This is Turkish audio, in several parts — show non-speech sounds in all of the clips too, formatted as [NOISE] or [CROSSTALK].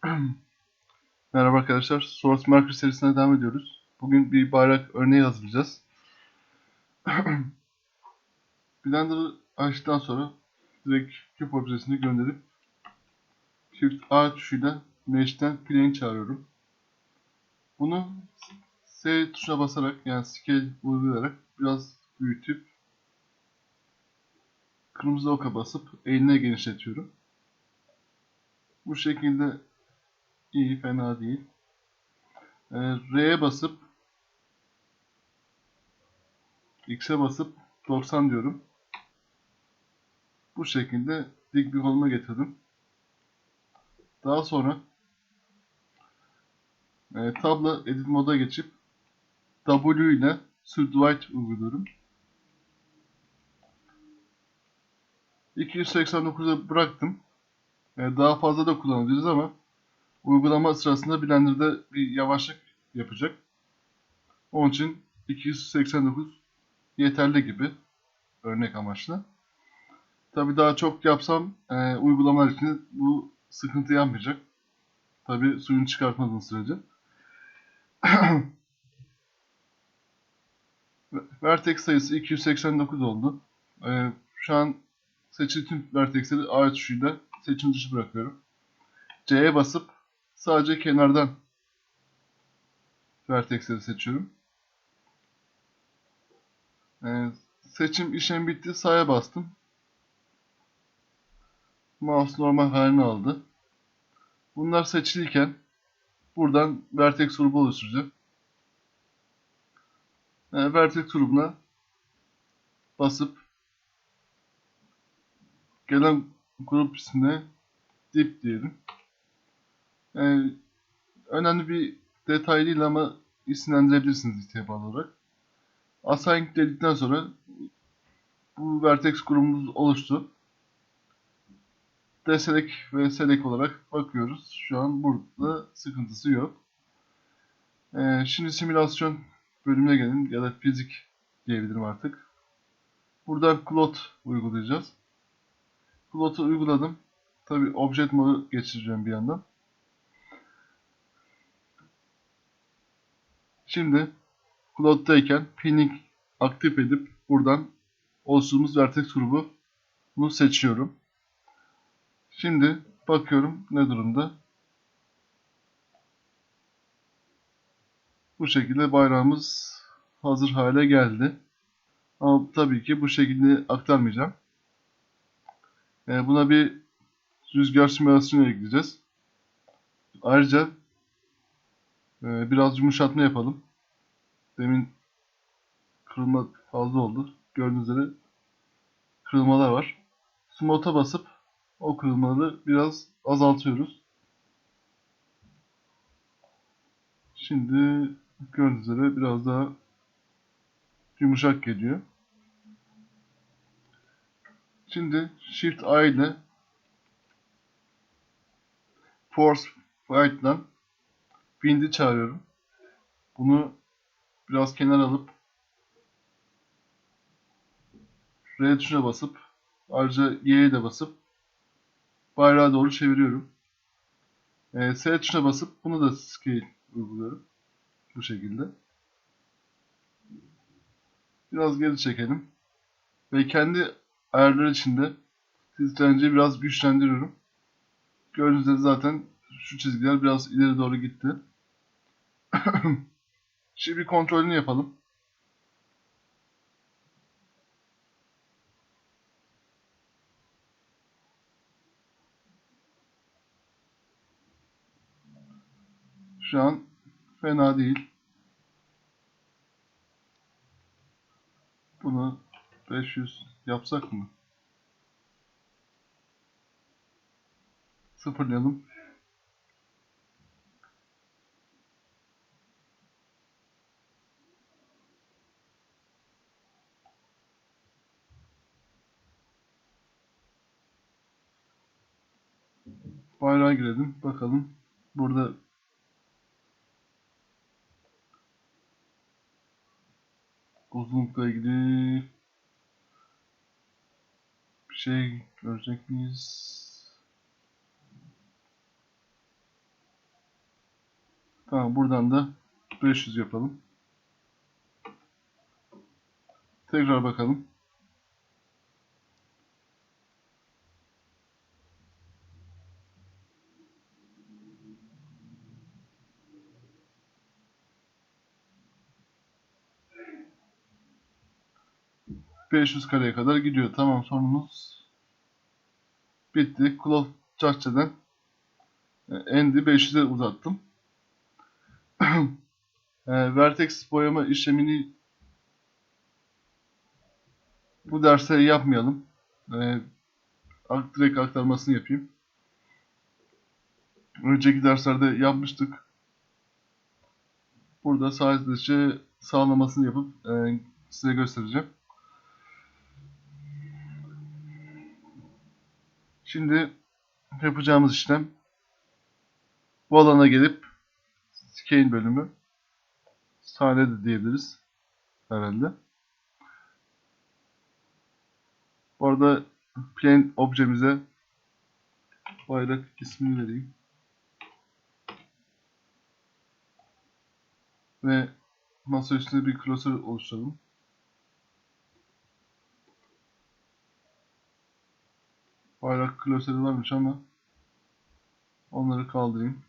[CLEARS THROAT] Merhaba arkadaşlar. Source Marker serisine devam ediyoruz. Bugün bir bayrak örneği hazırlayacağız. [CLEARS THROAT] Blender'ı açtıktan sonra direkt küp objesini gönderip Shift A tuşuyla Mesh'ten Plane çağırıyorum. Bunu S tuşuna basarak yani Scale uygulayarak biraz büyütüp kırmızı oka basıp eline genişletiyorum. Bu şekilde iyi, fena değil. Ee, R'ye basıp X'e basıp 90 diyorum. Bu şekilde dik bir konuma getirdim. Daha sonra e, tabla edit moda geçip W ile subdivide uyguluyorum. 289'a bıraktım. E, daha fazla da kullanabiliriz ama uygulama sırasında Blender'da bir yavaşlık yapacak. Onun için 289 yeterli gibi örnek amaçlı. Tabi daha çok yapsam e, uygulamalar için bu sıkıntı yapmayacak. Tabi suyunu çıkartmadığın sürece. [CLEARS THROAT] Vertex sayısı 289 oldu. E, şu an seçili tüm vertexleri A tuşuyla seçim dışı bırakıyorum. C'ye basıp sadece kenardan vertexleri seçiyorum. Ee, seçim işlemi bitti. Sağa bastım. Mouse normal halini aldı. Bunlar seçiliyken buradan vertex grubu oluşturacağım. Ee, vertex grubuna basıp gelen grup ismine dip diyelim. Yani önemli bir detay değil ama isimlendirebilirsiniz ihtiyar bağlı olarak. Assign dedikten sonra bu vertex grubumuz oluştu. Deselect ve select olarak bakıyoruz. Şu an burada sıkıntısı yok. Ee, şimdi simülasyon bölümüne gelin ya da fizik diyebilirim artık. Buradan plot uygulayacağız. Plot'u uyguladım. Tabi object modu geçireceğim bir yandan. Şimdi Plot'tayken pinning aktif edip buradan oluşturduğumuz vertex grubunu seçiyorum. Şimdi bakıyorum ne durumda. Bu şekilde bayrağımız hazır hale geldi. Ama tabii ki bu şekilde aktarmayacağım. Ee, buna bir rüzgar simülasyonu ekleyeceğiz. Ayrıca e, biraz yumuşatma yapalım. Demin kırılma fazla oldu. Gördüğünüz üzere kırılmalar var. Smooth'a basıp o kırılmaları biraz azaltıyoruz. Şimdi gördüğünüz üzere biraz daha yumuşak geliyor. Şimdi Shift A ile Force White'dan Wind'i çağırıyorum. Bunu biraz kenar alıp R tuşuna basıp ayrıca Y'ye de basıp bayrağa doğru çeviriyorum. E, S tuşuna basıp bunu da scale uyguluyorum. Bu şekilde. Biraz geri çekelim. Ve kendi ayarlar içinde filtrelenceyi biraz güçlendiriyorum. Gördüğünüz üzere zaten şu çizgiler biraz ileri doğru gitti. [COUGHS] Şimdi bir kontrolünü yapalım. Şu an fena değil. Bunu 500 yapsak mı? Sıfırlayalım. Bayrağa girelim. Bakalım. Burada uzunlukla ilgili bir şey görecek miyiz? Tamam buradan da 500 yapalım. Tekrar bakalım. ...500 kareye kadar gidiyor. Tamam sorunumuz bitti. Cloth Charge'den Endi 500'e uzattım. [CLEARS THROAT] E, Vertex boyama işlemini bu derste yapmayalım. E, direkt aktarmasını yapayım. Önceki derslerde yapmıştık. Burada sadece sağlamasını yapıp e, size göstereceğim. Şimdi yapacağımız işlem bu alana gelip scale bölümü sahne de diyebiliriz herhalde. Orada plane objemize bayrak ismini vereyim. Ve masa üstünde bir klasör oluşturalım. Bayrak klasörü varmış ama onları kaldırayım.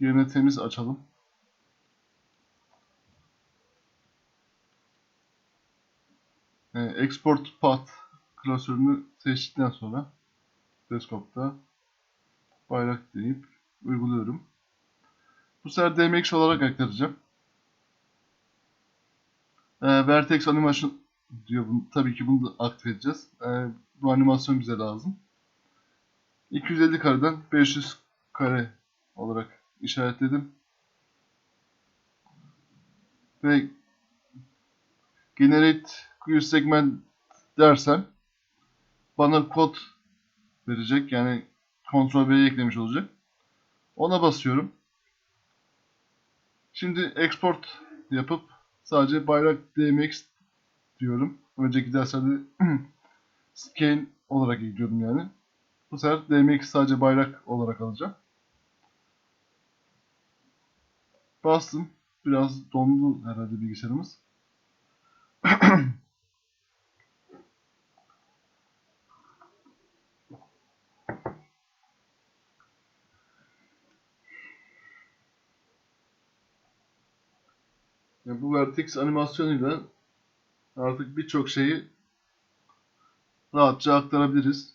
Yerine temiz açalım. Ee, Export Path klasörünü seçtikten sonra desktop'ta bayrak deyip uyguluyorum. Bu sefer DMX olarak aktaracağım. Ee, Vertex Animation diyor. Bunu, tabii ki bunu da aktif edeceğiz. Ee, bu animasyon bize lazım. 250 kareden 500 kare olarak işaretledim. Ve generate queue segment dersem bana kod verecek. Yani kontrol B'ye eklemiş olacak. Ona basıyorum. Şimdi export yapıp sadece bayrak DMX diyorum. Önceki derslerde [CLEARS THROAT] scale olarak gidiyorum yani. Bu sefer DMX sadece bayrak olarak alacağım. Bastım. Biraz dondu herhalde bilgisayarımız. [CLEARS THROAT] Ya bu Vertex animasyonuyla artık birçok şeyi rahatça aktarabiliriz.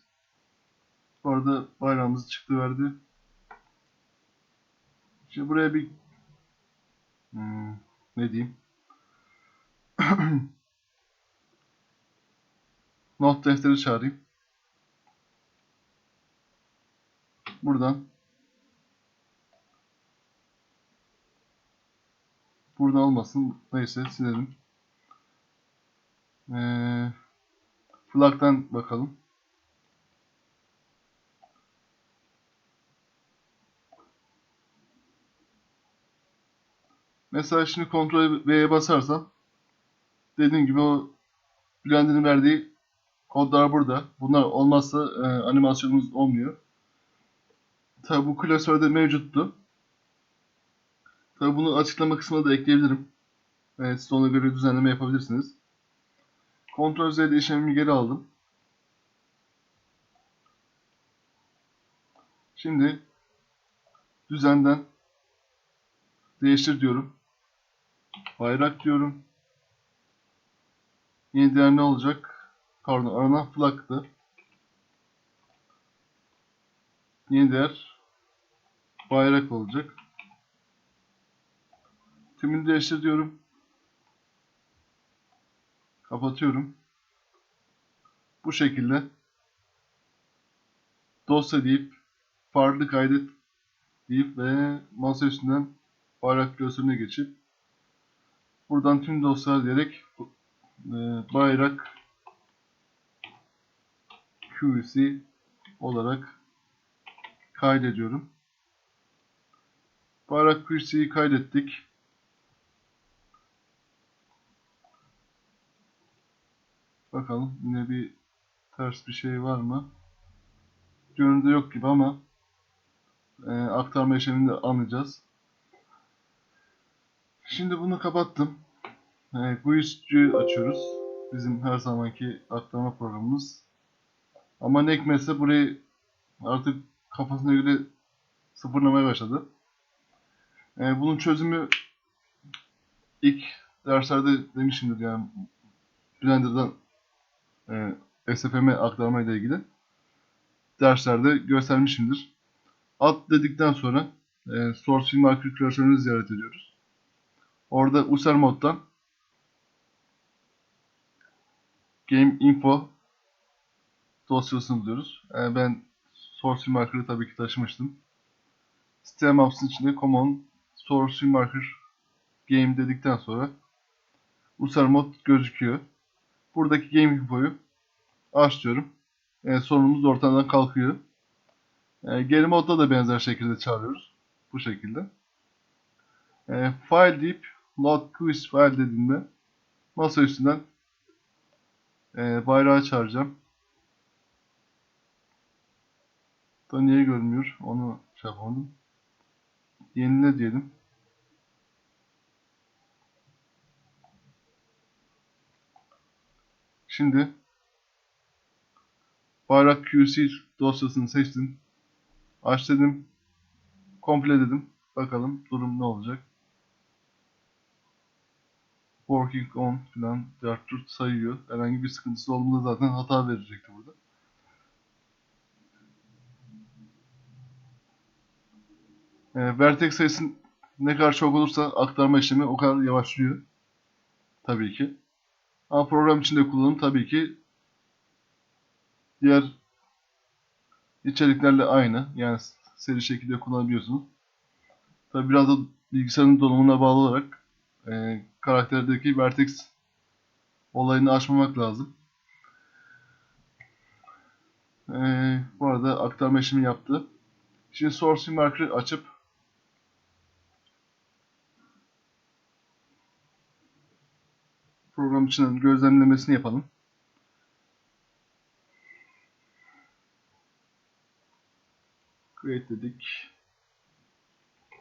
Bu arada bayrağımız çıktı verdi. Şimdi buraya bir hmm, ne diyeyim? [CLEARS THROAT] Not defteri çağırayım. Buradan Burada olmasın. Neyse silelim. Ee, flag'dan bakalım. Mesela şimdi Ctrl V'ye basarsam dediğim gibi o Blender'ın verdiği kodlar burada. Bunlar olmazsa e, animasyonumuz olmuyor. Tabi bu klasörde mevcuttu. Tabi bunu açıklama kısmına da ekleyebilirim. Evet, siz ona göre düzenleme yapabilirsiniz. Ctrl Z işlemimi geri aldım. Şimdi düzenden değiştir diyorum. Bayrak diyorum. Yeni değer ne olacak? Pardon ana flag'tı. Yeni değer bayrak olacak. Tümünü değiştir diyorum. Kapatıyorum. Bu şekilde dosya deyip farklı kaydet deyip ve masa üstünden bayrak klasörüne geçip buradan tüm dosyalar diyerek e, bayrak QC olarak kaydediyorum. Bayrak QC'yi kaydettik. Bakalım yine bir ters bir şey var mı? Görüntüde yok gibi ama e, aktarma işlemini de anlayacağız. Şimdi bunu kapattım. Ee, Guiz'cüyü açıyoruz. Bizim her zamanki aktarma programımız. Ama ne hikmetse burayı artık kafasına göre sıfırlamaya başladı. Ee, bunun çözümü ilk derslerde demişimdir yani Blender'dan e, SFM'e aktarma ile ilgili derslerde göstermişimdir. Alt dedikten sonra e, Source Film Archive klasörünü ziyaret ediyoruz. Orada user moddan Game Info dosyasını buluyoruz. Yani ben Source Film Archive'ı tabii ki taşımıştım. Sistem Apps'ın içinde Common Source Film Archive Game dedikten sonra user mod gözüküyor. Buradaki Game Info'yu aç diyorum. E, sorunumuz ortadan kalkıyor. E, geri modda da benzer şekilde çağırıyoruz. Bu şekilde. E, file deyip load quiz file dediğimde masa üstünden e, bayrağı çağıracağım. Da niye görmüyor? Onu şey yapamadım. Yenile diyelim. Şimdi bayrak QC dosyasını seçtim. Aç dedim. Komple dedim. Bakalım durum ne olacak. Working on filan dert sayıyor. Herhangi bir sıkıntısı olduğunda zaten hata verecekti burada. E, vertex sayısı ne kadar çok olursa aktarma işlemi o kadar yavaşlıyor. Tabii ki. Ama program içinde kullanım tabii ki diğer içeriklerle aynı. Yani seri şekilde kullanabiliyorsunuz. Tabii biraz da bilgisayarın donanımına bağlı olarak e, karakterdeki vertex olayını aşmamak lazım. E, bu arada aktarma işlemi yaptı. Şimdi source marker'ı açıp program için gözlemlemesini yapalım. Create dedik.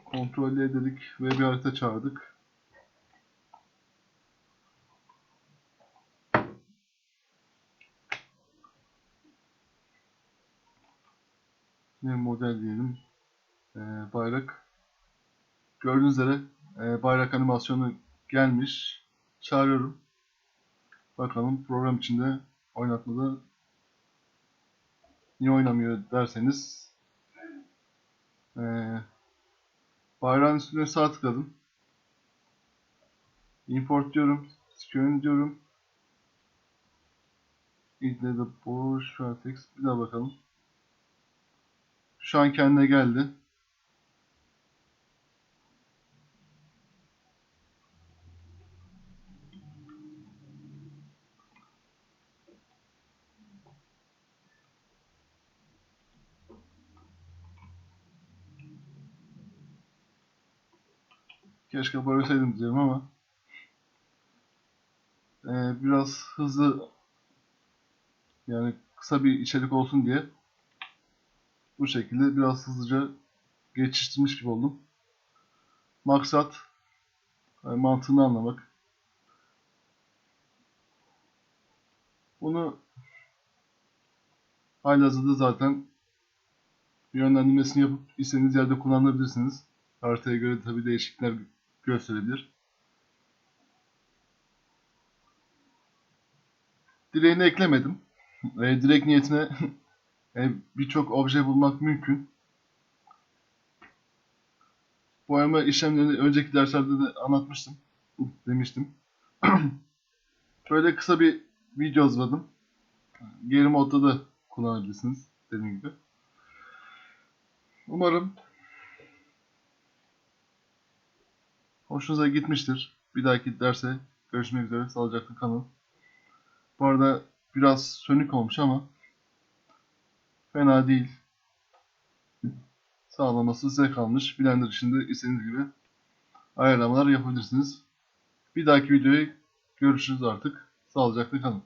Kontrol dedik ve bir harita çağırdık. Ne model diyelim. Ee, bayrak. Gördüğünüz üzere e, bayrak animasyonu gelmiş. Çağırıyorum. Bakalım program içinde oynatmada niye oynamıyor derseniz ee, bayrağın üstüne sağ tıkladım. Import diyorum. Secure diyorum. İlle de boş vertex. Bir daha bakalım. Şu an kendine geldi. Keşke bölseydim diyorum ama ee, biraz hızlı yani kısa bir içerik olsun diye bu şekilde biraz hızlıca geçiştirmiş gibi oldum. Maksat yani mantığını anlamak. Bunu halihazırda zaten yönlendirmesini yapıp istediğiniz yerde kullanabilirsiniz. Haritaya göre tabi değişiklikler gösterebilir. Dileğini eklemedim. [LAUGHS] E, direkt niyetine [LAUGHS] e, birçok obje bulmak mümkün. Boyama işlemlerini önceki derslerde de anlatmıştım. Demiştim. [CLEARS THROAT] Böyle kısa bir video hazırladım. Geri modda da kullanabilirsiniz dediğim gibi. Umarım hoşunuza gitmiştir. Bir dahaki derse görüşmek üzere. Sağlıcakla kalın. Bu arada biraz sönük olmuş ama fena değil. Sağlaması size kalmış. Blender içinde istediğiniz gibi ayarlamalar yapabilirsiniz. Bir dahaki videoya görüşürüz artık. Sağlıcakla kalın.